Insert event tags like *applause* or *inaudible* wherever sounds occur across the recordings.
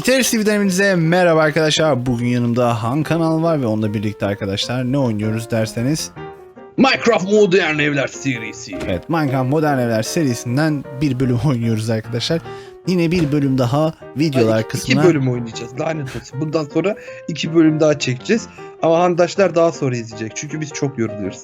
Gitarist TV'den merhaba arkadaşlar. Bugün yanımda Han kanal var ve onunla birlikte arkadaşlar ne oynuyoruz derseniz Minecraft Modern Evler serisi. Evet Minecraft Modern Evler serisinden bir bölüm *laughs* oynuyoruz arkadaşlar. Yine bir bölüm daha videolar İki- kısmına İki bölüm oynayacağız. Lanet olsun. Bundan sonra iki bölüm daha çekeceğiz. Ama handaşlar daha sonra izleyecek. Çünkü biz çok yoruluyoruz.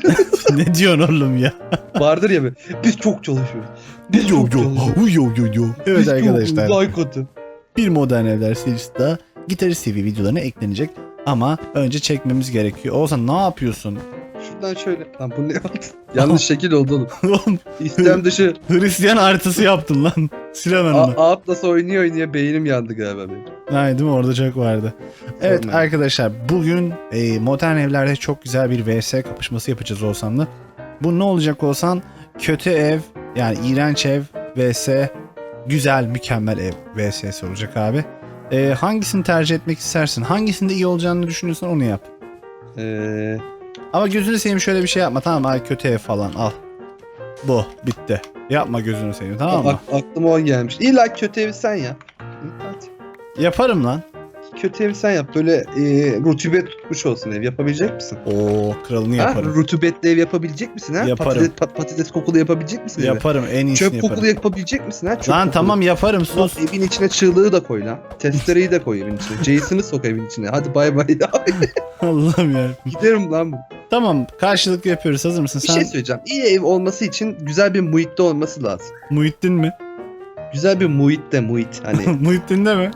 *laughs* ne diyorsun oğlum ya? Vardır ya be. Biz çok çalışıyoruz. Biz Yo çok yo çalışıyoruz. yo yo yo. Evet Biz çok- arkadaşlar Like atın. Bir Modern Evler serisi daha Gitarist TV videolarına eklenecek. Ama önce çekmemiz gerekiyor. Oğuzhan ne yapıyorsun? Şuradan şöyle. Lan bu ne yaptı? *laughs* Yanlış şekil oldu oğlum. Oğlum İstem dışı. Hristiyan artısı yaptın lan. Sil hemen onu. A- Atlas oynuyor oynuyor beynim yandı galiba benim. Ay değil mi orada çok vardı. Evet Sorma. arkadaşlar bugün e, modern evlerde çok güzel bir vs kapışması yapacağız Oğuzhan'la. Bu ne olacak olsan kötü ev yani iğrenç ev vs güzel mükemmel ev vs olacak abi. E, hangisini tercih etmek istersin? Hangisinde iyi olacağını düşünüyorsan onu yap. Ee, Ama gözünü seveyim şöyle bir şey yapma tamam mı? Ay, kötü ev falan al. Bu bitti. Yapma gözünü seveyim tamam mı? ak- aklıma o gelmiş. İlla kötü evi sen yap. Hadi. Yaparım lan. Kötü evi sen yap. Böyle e, rutubet tutmuş olsun ev. Yapabilecek misin? Oo kralını Ha? yaparım. Rutubetli ev yapabilecek misin ha? Yaparım. Patates, pat- patates kokulu yapabilecek misin evi? Yaparım en iyisini Çöp yaparım. kokulu yapabilecek misin ha? Çöp Lan kokulu. tamam yaparım Lan sus. evin içine çığlığı da koy lan. Testereyi de koy evin içine. Jason'ı sok evin içine. Hadi bay bay. *laughs* Allah'ım ya. Giderim lan bu. Tamam karşılıklı yapıyoruz. Hazır mısın? Bir Sen şey söyleyeceğim. İyi ev olması için güzel bir muhitte olması lazım. Muhittin mi? Güzel bir muhit de muhit. Hani *laughs* Muhittin de mi?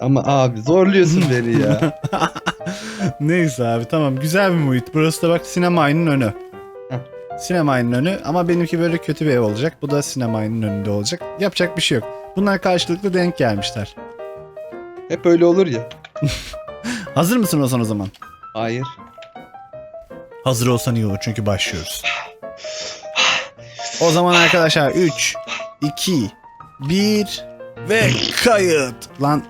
Ama abi zorluyorsun *laughs* beni ya. Neyse abi tamam güzel bir muhit. Burası da bak sinemayının önü. Sinemayının önü ama benimki böyle kötü bir ev olacak. Bu da sinemayının önünde olacak. Yapacak bir şey yok. Bunlar karşılıklı denk gelmişler. Hep öyle olur ya. *laughs* Hazır mısın Ozan o zaman? Hayır. Hazır olsan iyi olur çünkü başlıyoruz. O zaman arkadaşlar 3, 2, 1 ve kayıt. Lan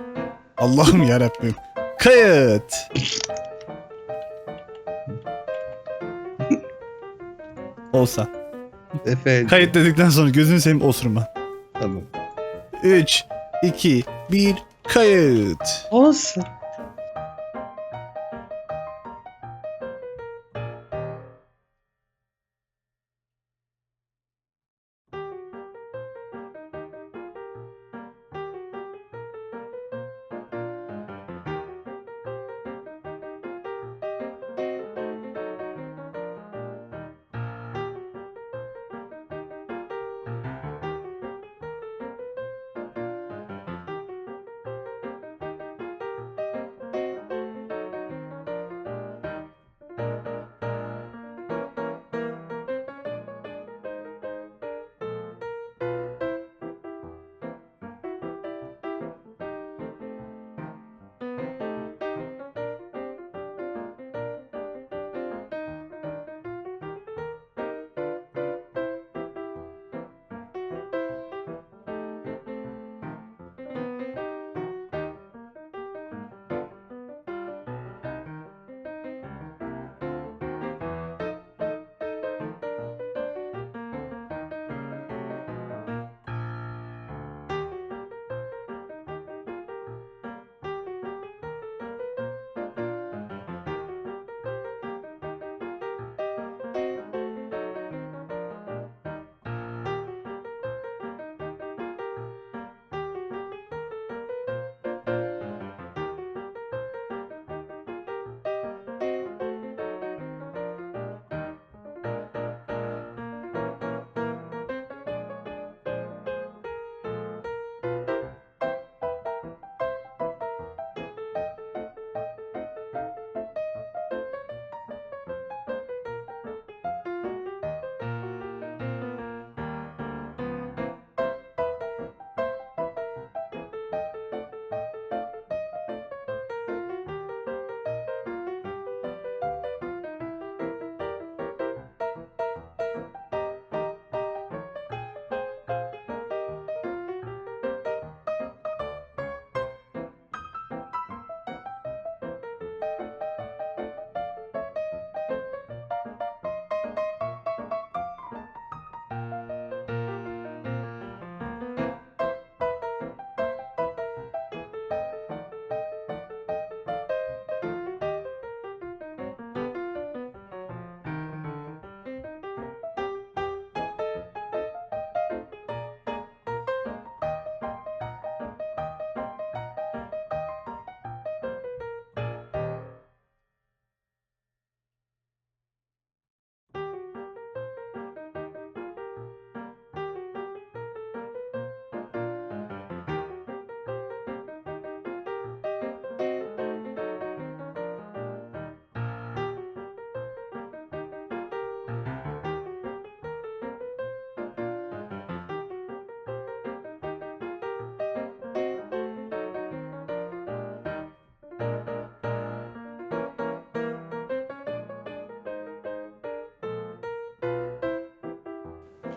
Allah'ım yarabbim. Kayıt. Olsa. Efe. Kayıt dedikten sonra gözünü seveyim osurma. Tamam. 3, 2, 1 kayıt. Olsun.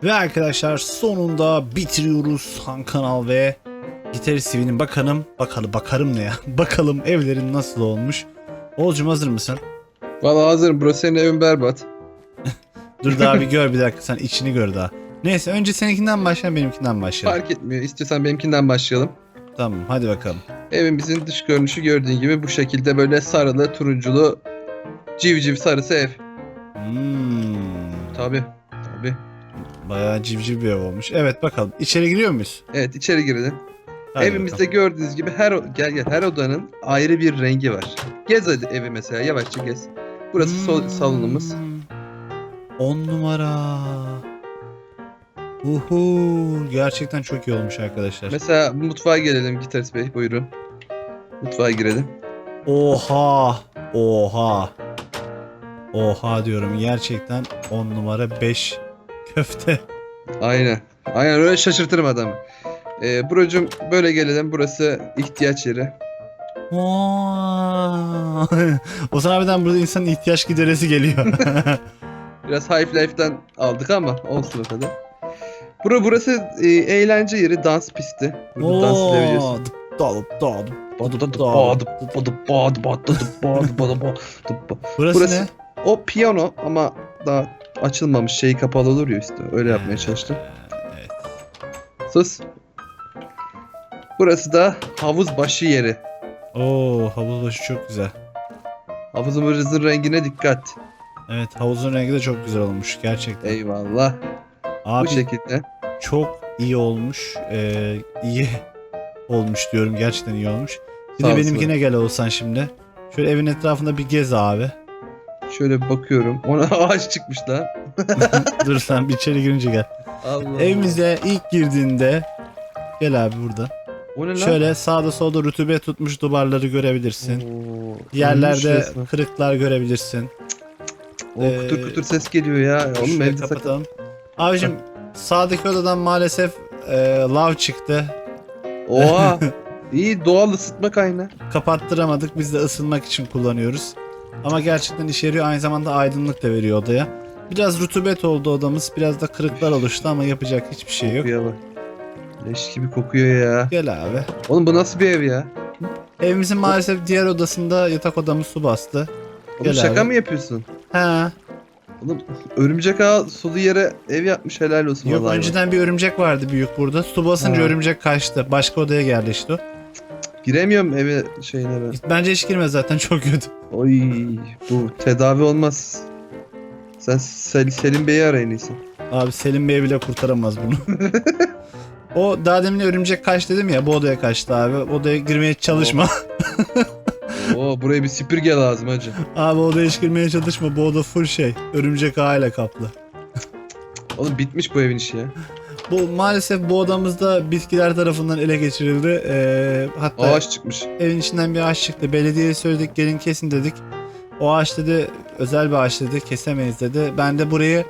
Ve arkadaşlar sonunda bitiriyoruz Han Kanal ve Gitarist TV'nin bakanım. Bakalım bakarım ne ya. *laughs* Bakalım evlerin nasıl olmuş. Oğuzcum hazır mısın? Valla hazırım bro senin evin berbat. *laughs* Dur daha bir gör bir dakika sen içini gör daha. Neyse önce seninkinden başlayalım benimkinden başlayalım. Fark etmiyor. İstiyorsan benimkinden başlayalım. Tamam hadi bakalım. Evimizin dış görünüşü gördüğün gibi bu şekilde böyle sarılı, turunculu, civciv sarısı ev. Hmm, Tabi. Tabi. Bayağı civciv bir ev olmuş. Evet bakalım içeri giriyor muyuz? Evet içeri girelim. Hadi Evimizde bakalım. gördüğünüz gibi her gel gel her odanın ayrı bir rengi var. Gez hadi evi mesela yavaşça gez. Burası sol- Hmm, salonumuz. 10 numara. Uhu, gerçekten çok iyi olmuş arkadaşlar. Mesela mutfağa gelelim Gitarist Bey buyurun. Mutfağa girelim. Oha! Oha! Oha diyorum gerçekten 10 numara 5 köfte. Aynen. Aynen öyle şaşırtırım adamı. Ee, Buracığım böyle gelelim. Burası ihtiyaç yeri. Vaa! Ozan abiden burada insanın ihtiyaç gideresi geliyor. Biraz Half-Life'den aldık ama olsun o kadar. Bura burası e, eğlence yeri, dans pisti. Burada dans edebiliyorsun. dalıp. Burası, Burası- ne? O piyano ama daha açılmamış şey kapalı olur ya üstü. Öyle yapmaya çalıştım. Evet. Sus. Burası da havuz başı yeri. Oo havuz başı çok güzel. Havuzumuzun rengine dikkat. Evet havuzun rengi de çok güzel olmuş gerçekten. Eyvallah. Abi Bu şekilde. çok iyi olmuş. Ee, iyi olmuş diyorum gerçekten iyi olmuş. Bir Sağ de benimkine gel olsan şimdi. Şöyle evin etrafında bir gez abi. Şöyle bakıyorum. Ona *laughs* ağaç çıkmış lan. *laughs* Dur sen bir içeri girince gel. Allah. Evimize ilk girdiğinde gel abi burada. O ne lan? Şöyle sağda solda rutubet tutmuş duvarları görebilirsin. Oo, ölmüş Yerlerde resmen. kırıklar görebilirsin. O kutur kutur ses geliyor ya. Oğlum Şurayı evde sakın. kapatalım. Abicim sağdaki odadan maalesef e, lav çıktı. Oha. *laughs* İyi doğal ısıtma kaynağı. Kapattıramadık. Biz de ısınmak için kullanıyoruz. Ama gerçekten işe yarıyor. Aynı zamanda aydınlık da veriyor odaya. Biraz rutubet oldu odamız. Biraz da kırıklar oluştu ama yapacak hiçbir şey yok. Kokuya bak. Leş gibi kokuyor ya. Gel abi. Oğlum bu nasıl bir ev ya? Evimizin maalesef diğer odasında yatak odamız su bastı. Oğlum Gel şaka abi. mı yapıyorsun? Ha. Oğlum örümcek ağı sulu yere ev yapmış helal olsun Yok vallahi. önceden bir örümcek vardı büyük burada. Su basınca Ha. örümcek kaçtı. Başka odaya yerleşti o. Giremiyorum eve şeyine ben. Bence hiç girmez zaten *laughs* çok kötü. Oy bu tedavi olmaz. Sen Sel- Selim Bey'i ara en iyisi. Abi Selim Bey bile kurtaramaz bunu. *laughs* o daha demin örümcek kaç dedim ya bu odaya kaçtı abi. Odaya girmeye çalışma. *laughs* Oo buraya bir süpürge lazım hacı. abi odaya hiç girmeye çalışma. Bu oda full şey. Örümcek ağıyla kaplı. Oğlum bitmiş bu evin işi ya. Bu maalesef bu odamızda bitkiler tarafından ele geçirildi. Ee, hatta Ağaç çıkmış. evin içinden bir ağaç çıktı. Belediyeye söyledik gelin kesin dedik. O ağaç dedi özel bir ağaç dedi kesemeyiz dedi. Ben de burayı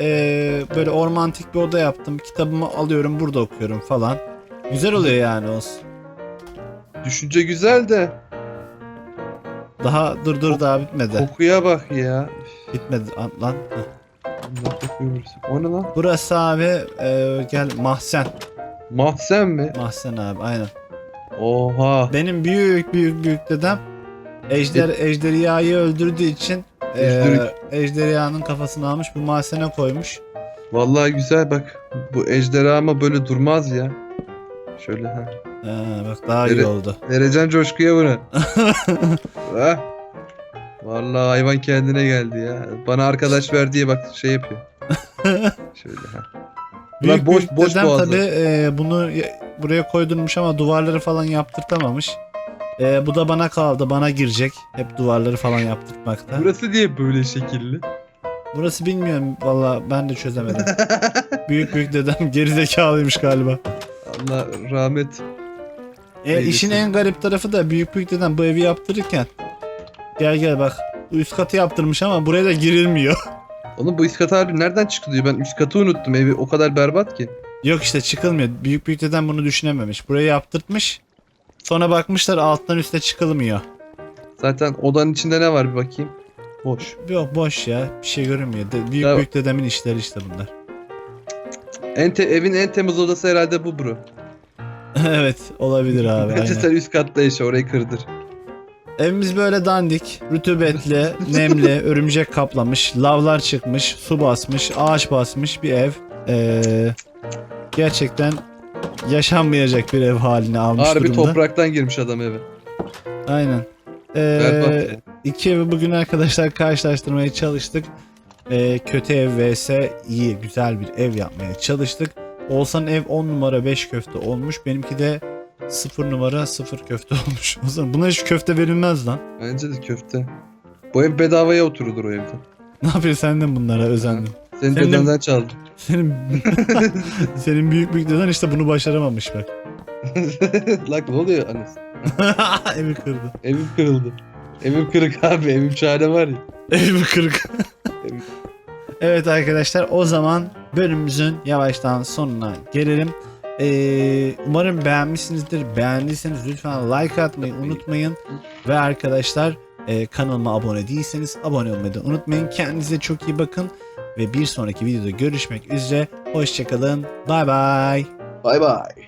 ee, böyle ormantik bir oda yaptım. Kitabımı alıyorum burada okuyorum falan. Güzel oluyor yani olsun. Düşünce güzel de Daha dur dur daha bitmedi. kokuya bak ya. Bitmedi an- lan. Heh. O ne lan? Burası abi ee, gel mahzen. Mahzen mi? Mahzen abi aynen. Oha. Benim büyük büyük büyük dedem ejder ejderhayı öldürdüğü için ee, Ejderik. ejderhanın kafasını almış bu mahzene koymuş. Vallahi güzel bak. Bu ejderha ama böyle durmaz ya. Şöyle ha. Ha, bak daha iyi Evet. oldu. Vereceğim coşkuya bunu. *laughs* ha. Vallahi hayvan kendine geldi ya. Bana arkadaş ver diye bak şey yapıyor. *laughs* Şöyle ha. Büyük boş- boş dedem boğazlı. tabi bunu ya- buraya koydurmuş ama duvarları falan yaptırtamamış. Ee, bu da bana kaldı. Bana girecek. Hep duvarları falan yaptırtmakta. Burası diye böyle şekilli. Burası bilmiyorum valla ben de çözemedim. *laughs* büyük büyük dedem gerizekalıymış galiba. Allah rahmet. E, Eylesin. işin en garip tarafı da büyük büyük dedem bu evi yaptırırken gel gel bak üst katı yaptırmış ama buraya da girilmiyor. *laughs* Oğlum bu üst kat harbi nereden çıkılıyor? Ben üst katı unuttum. Evi o kadar berbat ki. Yok işte çıkılmıyor. Büyük büyük dedem bunu düşünememiş. Burayı yaptırtmış. Sonra bakmışlar alttan üste çıkılmıyor. Zaten odanın içinde ne var bir bakayım. Boş. Yok boş ya. Bir şey görünmüyor. De- büyük Ya- büyük dedemin işleri işte bunlar. *laughs* En te- evin en temiz odası herhalde bu bro. evet olabilir abi. Bence aynen. sen üst katta yaşa orayı kırdır. Evimiz böyle dandik, rutubetli, nemli, örümcek kaplamış, lavlar çıkmış, su basmış, ağaç basmış bir ev. Ee, gerçekten yaşanmayacak bir ev haline almış Harbi durumda. topraktan girmiş adam eve. Aynen. Berbat Ee, ya. iki evi bugün arkadaşlar karşılaştırmaya çalıştık. Ee, kötü ev vs iyi güzel bir ev yapmaya çalıştık. Oğuzhan'ın ev 10 numara 5 köfte olmuş. Benimki de 0 numara 0 köfte *laughs* olmuş. O zaman buna hiç köfte verilmez lan. Bence de köfte. Bu ev bedavaya oturulur o evde. *laughs* Ne yapıyorsun sen de bunlara özendin? Senin Sen de- dedenden çaldım. Senin *laughs* senin büyük büyük deden işte bunu başaramamış bak. Lan ne oluyor anasını? Evi kırdı. Evim kırıldı. Evim kırık abi. Evim çare var ya. Evi kırık. Evi- evet arkadaşlar o zaman bölümümüzün yavaştan sonuna gelelim. Ee, umarım beğenmişsinizdir. Beğendiyseniz lütfen like atmayı unutmayın. Ve arkadaşlar e, kanalıma abone değilseniz abone olmayı da unutmayın. Kendinize çok iyi bakın. Ve bir sonraki videoda görüşmek üzere. Hoşçakalın. Bay bay. Bay bay.